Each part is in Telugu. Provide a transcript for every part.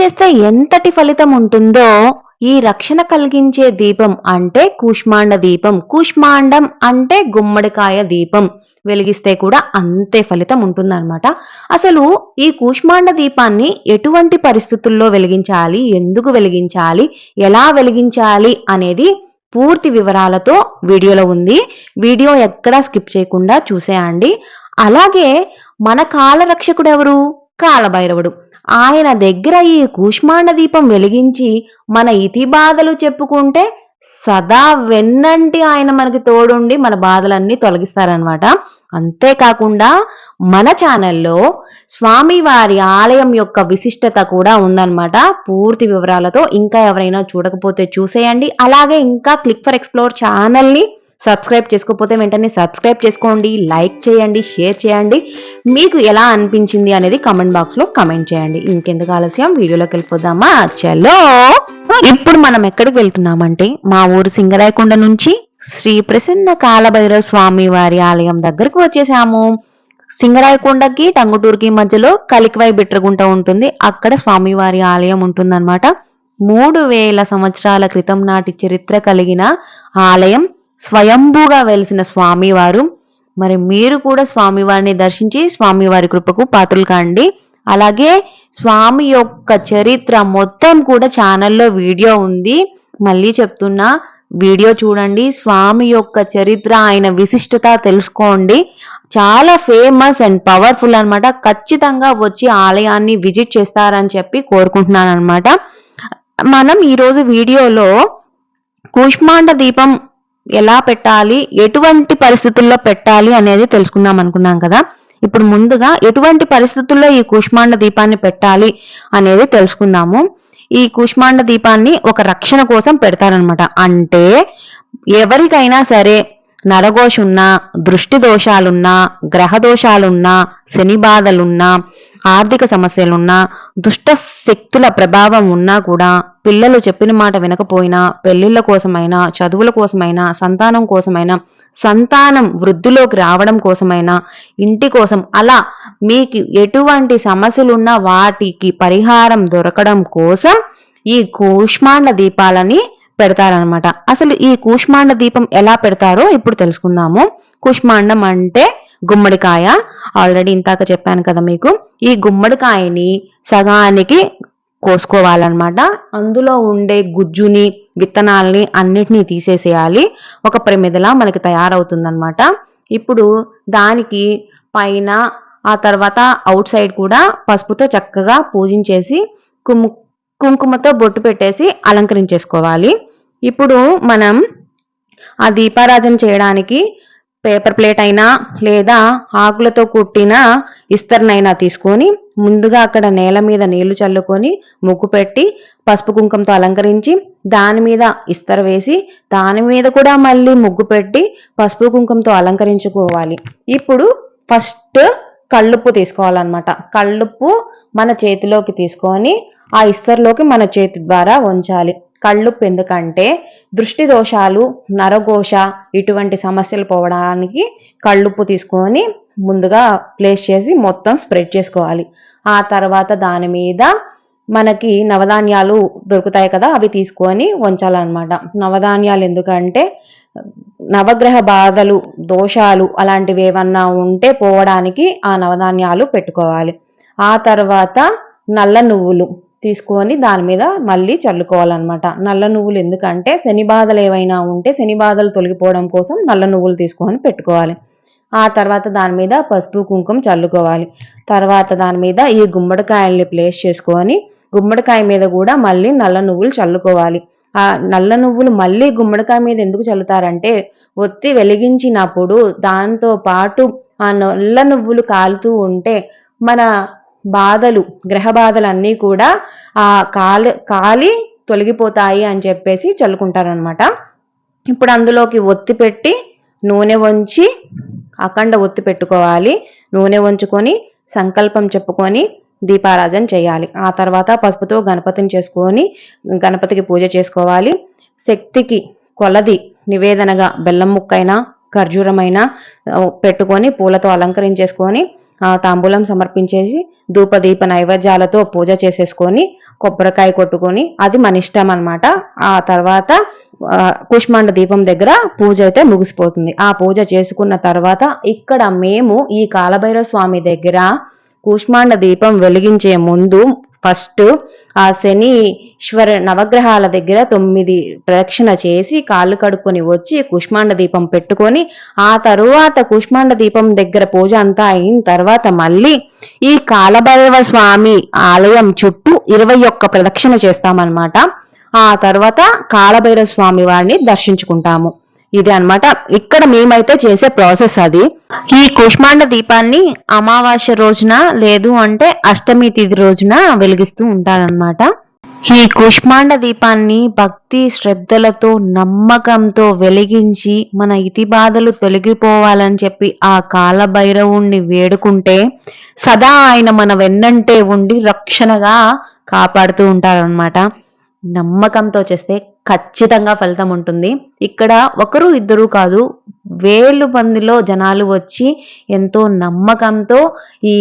చేస్తే ఎంతటి ఫలితం ఉంటుందో ఈ రక్షణ కలిగించే దీపం అంటే కూష్మాండ దీపం. కూష్మాండం అంటే గుమ్మడికాయ దీపం. వెలిగిస్తే కూడా అంతే ఫలితం ఉంటుందన్నమాట. అసలు ఈ కూష్మాండ దీపాన్ని ఎటువంటి పరిస్థితుల్లో వెలిగించాలి? ఎందుకు వెలిగించాలి? ఎలా వెలిగించాలి? అనేది పూర్తి వివరాలతో వీడియోలో ఉంది. వీడియో ఎక్కడా స్కిప్ చేయకుండా చూసేయండి. అలాగే మన కాలరక్షకుడు ఎవరు? కాలభైరవుడు. ఆయన దగ్గర ఈ కూష్మాండ దీపం వెలిగించి మన ఇతి బాధలు చెప్పుకుంటే సదా వెన్నంటి ఆయన మనకి తోడుండి మన బాధలన్నీ తొలగిస్తారనమాట అంతేకాకుండా మన ఛానల్లో స్వామివారి ఆలయం యొక్క విశిష్టత కూడా ఉందన్నమాట. పూర్తి వివరాలతో ఇంకా ఎవరైనా చూడకపోతే చూసేయండి. అలాగే ఇంకా క్లిక్ ఫర్ ఎక్స్ప్లోర్ ఛానల్ని సబ్స్క్రైబ్ చేసుకోకపోతే వెంటనే సబ్స్క్రైబ్ చేసుకోండి లైక్ చేయండి షేర్ చేయండి. మీకు ఎలా అనిపించింది అనేది కమెంట్ బాక్స్లో కమెంట్ చేయండి. ఇంకెందుకు ఆలస్యం? వీడియోలోకి వెళ్ళిపోదామా? చలో! ఇప్పుడు మనం ఎక్కడికి వెళ్తున్నామంటే మా ఊరు సింగరాయకొండ నుంచి శ్రీ ప్రసన్న కాలభైరవ స్వామి వారి ఆలయం దగ్గరకు వచ్చేసాము. సింగరాయకొండకి టంగుటూరుకి మధ్యలో కలికివై బిట్రగుంట ఉంటుంది. అక్కడ స్వామివారి ఆలయం ఉంటుందన్నమాట. మూడు వేల సంవత్సరాల క్రితం నాటి చరిత్ర కలిగిన ఆలయం. స్వయంభూగా వెలిసిన స్వామివారు. మరి మీరు కూడా స్వామివారిని దర్శించి స్వామివారి కృపకు పాత్రలు కాండి. అలాగే స్వామి యొక్క చరిత్ర మొత్తం కూడా ఛానల్లో వీడియో ఉంది. మళ్ళీ చెప్తున్నా వీడియో చూడండి. స్వామి యొక్క చరిత్ర ఆయన విశిష్టత తెలుసుకోండి. చాలా ఫేమస్ అండ్ పవర్ఫుల్ అన్నమాట. ఖచ్చితంగా వచ్చి ఆలయాన్ని విజిట్ చేస్తారని చెప్పి కోరుకుంటున్నాను అనమాట మనం ఈరోజు వీడియోలో కూష్మాండ దీపం ఎలా పెట్టాలి ఎటువంటి పరిస్థితుల్లో పెట్టాలి అనేది తెలుసుకుందాం అనుకున్నాం కదా. ఇప్పుడు ముందుగా ఎటువంటి పరిస్థితుల్లో ఈ కూష్మాండ దీపాన్ని పెట్టాలి అనేది తెలుసుకుందాము. ఈ కూష్మాండ దీపాన్ని ఒక రక్షణ కోసం పెడతారనమాట అంటే ఎవరికైనా సరే నరఘోషున్నా దృష్టి దోషాలున్నా గ్రహ దోషాలున్నా శని బాధలున్నా ఆర్థిక సమస్యలున్నా దుష్ట శక్తుల ప్రభావం ఉన్నా కూడా పిల్లలు చెప్పిన మాట వినకపోయినా పెళ్ళిళ్ళ కోసమైనా చదువుల కోసమైనా సంతానం కోసమైనా సంతానం వృద్ధిలోకి రావడం కోసమైనా ఇంటి కోసం అలా మీకు ఎటువంటి సమస్యలున్నా వాటికి పరిహారం దొరకడం కోసం ఈ కూష్మాండ దీపాలని పెడతారనమాట అసలు ఈ కూష్మాండ దీపం ఎలా పెడతారో ఇప్పుడు తెలుసుకుందాము. కూష్మాండం అంటే గుమ్మడికాయ. ఆల్రెడీ ఇంతాక చెప్పాను కదా మీకు. ఈ గుమ్మడికాయని సగానికి కోసుకోవాలన్నమాట. అందులో ఉండే గుజ్జుని విత్తనాలని అన్నిటినీ తీసేసేయాలి. ఒక ప్రమిదలా మనకి తయారవుతుందన్నమాట. ఇప్పుడు దానికి పైన ఆ తర్వాత అవుట్ సైడ్ కూడా పసుపుతో చక్కగా పూజించేసి కుమ్ కుంకుమతో బొట్టు పెట్టేసి అలంకరించేసుకోవాలి. ఇప్పుడు మనం ఆ దీపారాజన చేయడానికి పేపర్ ప్లేట్ అయినా లేదా ఆకులతో కుట్టిన ఇస్తర్నైనా తీసుకొని ముందుగా అక్కడ నేల మీద నీళ్ళు చల్లుకొని ముగ్గు పెట్టి పసుపు కుంకంతో అలంకరించి దాని మీద ఇస్తర వేసి దాని మీద కూడా మళ్ళీ ముగ్గు పెట్టి పసుపు కుంకంతో అలంకరించుకోవాలి. ఇప్పుడు ఫస్ట్ కళ్ళుప్పు తీసుకోవాలన్నమాట. కళ్ళుప్పు మన చేతిలోకి తీసుకొని ఆ ఇస్తర్లోకి మన చేతి ద్వారా ఉంచాలి కళ్ళుప్పు ఎందుకంటే దృష్టి దోషాలు నరఘోష ఇటువంటి సమస్యలు పోవడానికి కళ్ళుప్పు తీసుకొని ముందుగా ప్లేస్ చేసి మొత్తం స్ప్రెడ్ చేసుకోవాలి. ఆ తర్వాత దాని మీద మనకి నవధాన్యాలు దొరుకుతాయి కదా అవి తీసుకొని ఉంచాలన్నమాట నవధాన్యాలు ఎందుకంటే నవగ్రహ బాధలు దోషాలు అలాంటివి ఏమన్నా ఉంటే పోవడానికి ఆ నవధాన్యాలు పెట్టుకోవాలి. ఆ తర్వాత నల్ల నువ్వులు తీసుకొని దాని మీద మళ్ళీ చల్లుకోవాలన్నమాట. నల్ల నువ్వులు ఎందుకంటే శని బాధలు ఏవైనా ఉంటే శని బాధలు తొలగిపోవడం కోసం నల్ల నువ్వులు తీసుకొని పెట్టుకోవాలి. ఆ తర్వాత దాని మీద పసుపు కుంకుమ చల్లుకోవాలి. తర్వాత దాని మీద ఈ గుమ్మడికాయల్ని ప్లేస్ చేసుకొని గుమ్మడికాయ మీద కూడా మళ్ళీ నల్ల నువ్వులు చల్లుకోవాలి. ఆ నల్ల నువ్వులు మళ్ళీ గుమ్మడికాయ మీద ఎందుకు చల్లుతారంటే ఒత్తి వెలిగించినప్పుడు దాంతో పాటు ఆ నల్ల నువ్వులు కాలుతూ ఉంటే మన బాధలు గ్రహ బాధలు అన్నీ కూడా ఆ కాలి కాలి తొలగిపోతాయి అని చెప్పేసి చల్లుకుంటారనమాట ఇప్పుడు అందులోకి ఒత్తి పెట్టి నూనె వంచి అఖండ ఒత్తి పెట్టుకోవాలి. నూనె వంచుకొని సంకల్పం చెప్పుకొని దీపారాజన చేయాలి. ఆ తర్వాత పసుపుతో గణపతిని చేసుకొని గణపతికి పూజ చేసుకోవాలి. శక్తికి కొలది నివేదనగా బెల్లం ముక్కైనా ఖర్జూరమైనా పెట్టుకొని పూలతో అలంకరించేసుకొని తాంబూలం సమర్పించేసి ధూపదీప నైవేద్యాలతో పూజ చేసేసుకొని కొబ్బరికాయ కొట్టుకొని అది మన ఇష్టం అనమాట ఆ తర్వాత కుష్మాండ దీపం దగ్గర పూజ అయితే ముగిసిపోతుంది. ఆ పూజ చేసుకున్న తర్వాత ఇక్కడ మేము ఈ కాలభైరవ స్వామి దగ్గర కూష్మాండ దీపం వెలిగించే ముందు ఫస్ట్ ఆ శనీశ్వర నవగ్రహాల దగ్గర తొమ్మిది ప్రదక్షిణ చేసి కాళ్ళు కడుక్కొని వచ్చి కుష్మాండ దీపం పెట్టుకొని ఆ తరువాత కుష్మాండ దీపం దగ్గర పూజ అంతా అయిన తర్వాత మళ్ళీ ఈ కాలభైరవ స్వామి ఆలయం చుట్టూ ఇరవై ఒక్క ప్రదక్షిణ చేస్తామన్నమాట. ఆ తర్వాత కాలభైరవ స్వామి వారిని దర్శించుకుంటాము. ఇది అన్నమాట. ఇక్కడ మేమైతే చేసే ప్రాసెస్ అది. ఈ కుష్మాండ దీపాన్ని అమావాస్య రోజున లేదు అంటే అష్టమి తిథి రోజున వెలిగిస్తూ ఉంటారనమాట ఈ కుష్మాండ దీపాన్ని భక్తి శ్రద్ధలతో నమ్మకంతో వెలిగించి మన ఇతి బాధలు తొలగిపోవాలని చెప్పి ఆ కాలభైరవుణ్ణి వేడుకుంటే సదా ఆయన మన వెన్నంటే ఉండి రక్షణగా కాపాడుతూ ఉంటారనమాట నమ్మకంతో చేస్తే ఖచ్చితంగా ఫలితం ఉంటుంది. ఇక్కడ ఒకరు ఇద్దరు కాదు వేలు మందిలో జనాలు వచ్చి ఎంతో నమ్మకంతో ఈ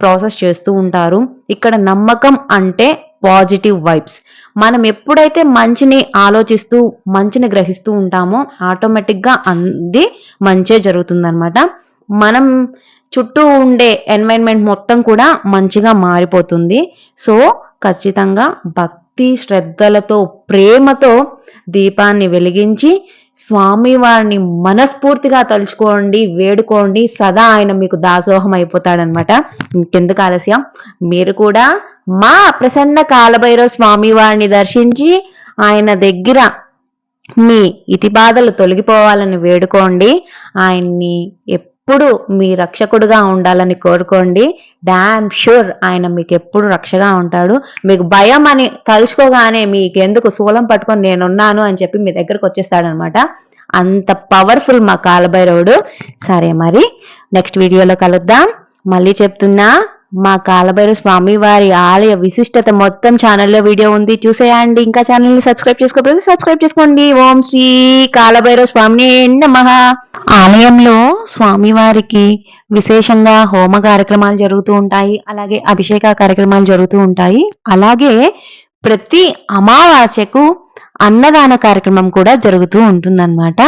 ప్రాసెస్ చేస్తూ ఉంటారు. ఇక్కడ నమ్మకం అంటే పాజిటివ్ వైబ్స్. మనం ఎప్పుడైతే మంచిని ఆలోచిస్తూ మంచిని గ్రహిస్తూ ఉంటామో ఆటోమేటిక్గా అంది మంచే జరుగుతుందనమాట మనం చుట్టూ ఉండే ఎన్వైరన్మెంట్ మొత్తం కూడా మంచిగా మారిపోతుంది. సో ఖచ్చితంగా భక్తి భక్తి శ్రద్ధలతో ప్రేమతో దీపాన్ని వెలిగించి స్వామివారిని మనస్ఫూర్తిగా తలుచుకోండి వేడుకోండి. సదా ఆయన మీకు దాసోహం అయిపోతాడనమాట ఇంకెందుకు ఆలస్యం? మీరు కూడా మా ప్రసన్న కాలభైరవ స్వామి వారిని దర్శించి ఆయన దగ్గర మీ ఇతి బాధలు తొలగిపోవాలని వేడుకోండి. ఆయన్ని ఎప్పుడు మీ రక్షకుడుగా ఉండాలని కోరుకోండి. డామ్ షూర్ ఆయన మీకు ఎప్పుడు రక్షగా ఉంటాడు. మీకు భయం అని తలుచుకోగానే మీకెందుకు శూలం పట్టుకొని నేనున్నాను అని చెప్పి మీ దగ్గరకు వచ్చేస్తాడనమాట. అంత పవర్ఫుల్ మా కాలభైరవుడు. సరే మరి నెక్స్ట్ వీడియోలో కలుద్దాం. మళ్ళీ చెప్తున్నా మా కాలభైరవ స్వామి వారి ఆలయ విశిష్టత మొత్తం ఛానల్లో వీడియో ఉంది. చూసేయండి. ఇంకా ఛానల్ని సబ్స్క్రైబ్ చేసుకోకపోతే సబ్స్క్రైబ్ చేసుకోండి. ఓం శ్రీ కాలభైరవ స్వామిని నమః. ఆలయంలో స్వామివారికి విశేషంగా హోమ కార్యక్రమాలు జరుగుతూ ఉంటాయి అలాగే అభిషేక కార్యక్రమాలు జరుగుతూ ఉంటాయి. అలాగే ప్రతి అమావాస్యకు అన్నదాన కార్యక్రమం కూడా జరుగుతూ ఉంటుందన్నమాట.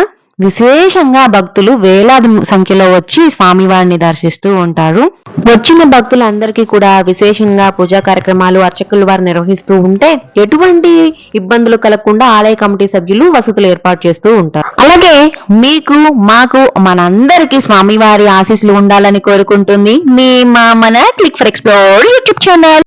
విశేషంగా భక్తులు వేలాది సంఖ్యలో వచ్చి స్వామివారిని దర్శిస్తూ ఉంటారు. వచ్చిన భక్తులందరికీ కూడా విశేషంగా పూజా కార్యక్రమాలు అర్చకులు వారు నిర్వహిస్తూ ఉంటే ఎటువంటి ఇబ్బందులు కలగకుండా ఆలయ కమిటీ సభ్యులు వసతులు ఏర్పాటు చేస్తూ ఉంటారు. అలాగే మీకు మాకు మనందరికీ స్వామివారి ఆశీస్సులు ఉండాలని కోరుకుంటుంది మీ మా మన click for explore YouTube channel.